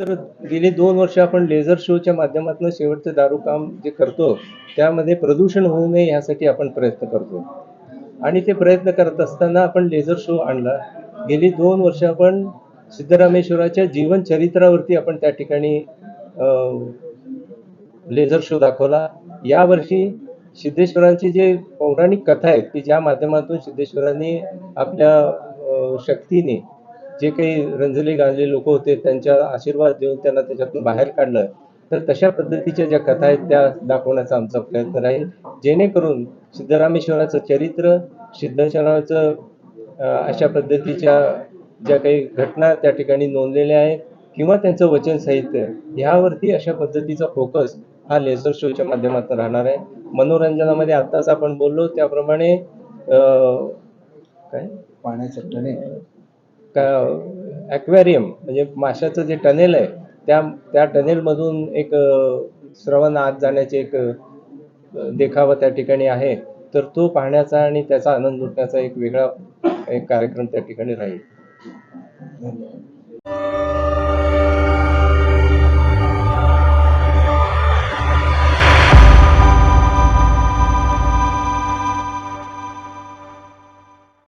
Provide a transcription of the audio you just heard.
गेली दोन वर्ष आपण लेझर शोच्या माध्यमातून शेवटचं दारू काम जे करतो त्यामध्ये प्रदूषण होऊ नये यासाठी आपण प्रयत्न करतो. आणि ते प्रयत्न करत असताना आपण लेझर शो आणला. गेली दोन वर्ष आपण सिद्धरामेश्वराच्या जीवनचरित्रावरती आपण त्या ठिकाणी लेझर शो दाखवला. यावर्षी सिद्धेश्वरांची जे पौराणिक कथा आहेत की ज्या माध्यमातून सिद्धेश्वरांनी आपल्या शक्तीने जे काही रंजले गाजले लोक होते त्यांच्या आशीर्वाद देऊन त्यांना त्याच्यातून बाहेर काढलं तर तशा पद्धतीच्या ज्या कथा आहेत त्या दाखवण्याचा आमचा प्रयत्न राहील. जेणेकरून सिद्धरामेश्वराचं चरित्र सिद्धेश्वराचं अशा पद्धतीच्या ज्या काही घटना त्या ठिकाणी नोंदलेल्या आहेत किंवा त्यांचं वचन साहित्य ह्यावरती अशा पद्धतीचा फोकस हा लेझर शोच्या माध्यमातून राहणार आहे. मनोरंजनामध्ये आत्ताच आपण बोललो त्याप्रमाणे काय? पाण्याच्या का ॲक्वेरियम म्हणजे माशाचं जे टनेल आहे त्या त्या टनेलमधून एक श्रवण आत जाण्याचे एक देखावा त्या ठिकाणी आहे. तर तो पाहण्याचा आणि त्याचा आनंद लुटण्याचा एक वेगळा एक कार्यक्रम त्या ठिकाणी राहील. धन्यवाद